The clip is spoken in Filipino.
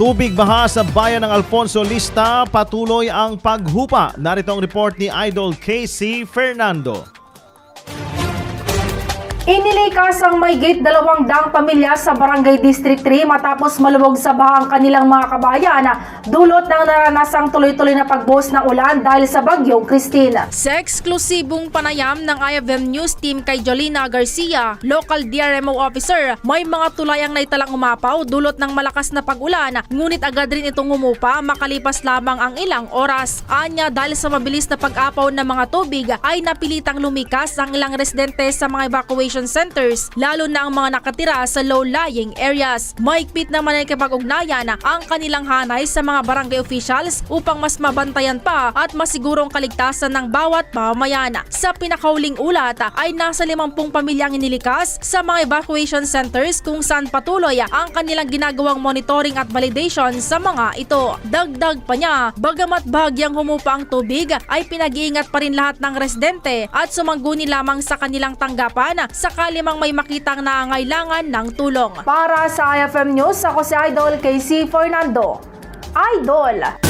Tubig baha sa bayan ng Alfonso Lista, patuloy ang paghupa. Narito ang report ni Idol Casey Fernando. Inilikas ang mayigit dalawang daang pamilya sa Barangay District 3 matapos malubog sa baha ang kanilang mga kabayan dulot ng naranasang tuloy-tuloy na pagbuhos ng ulan dahil sa bagyong Christine. Sa eksklusibong panayam ng IFM News Team kay Jolina Garcia, local DRMO officer, may mga tulayang naitalang umapaw dulot ng malakas na pag-ulan, ngunit agad rin itong umupa makalipas lamang ang ilang oras. Anya dahil sa mabilis na pag-apaw ng mga tubig ay napilitang lumikas ang ilang residente sa mga evacuation centers, lalo na ang mga nakatira sa low-lying areas. Maigpit naman ay kapag-ugnayan ang kanilang hanay sa mga barangay officials upang mas mabantayan pa at masigurong kaligtasan ng bawat mamamayan. Sa pinakauling ulat ay nasa 50 pamilyang inilikas sa mga evacuation centers kung saan patuloy ang kanilang ginagawang monitoring at validation sa mga ito. Dagdag pa niya, bagamat bahagyang humupa ang tubig ay pinag-iingat pa rin lahat ng residente at sumangguni lamang sa kanilang tanggapan sakali mang may makitang nangangailangan ng tulong. Para sa IFM News, ako si Idol Casey Fernando. Idol!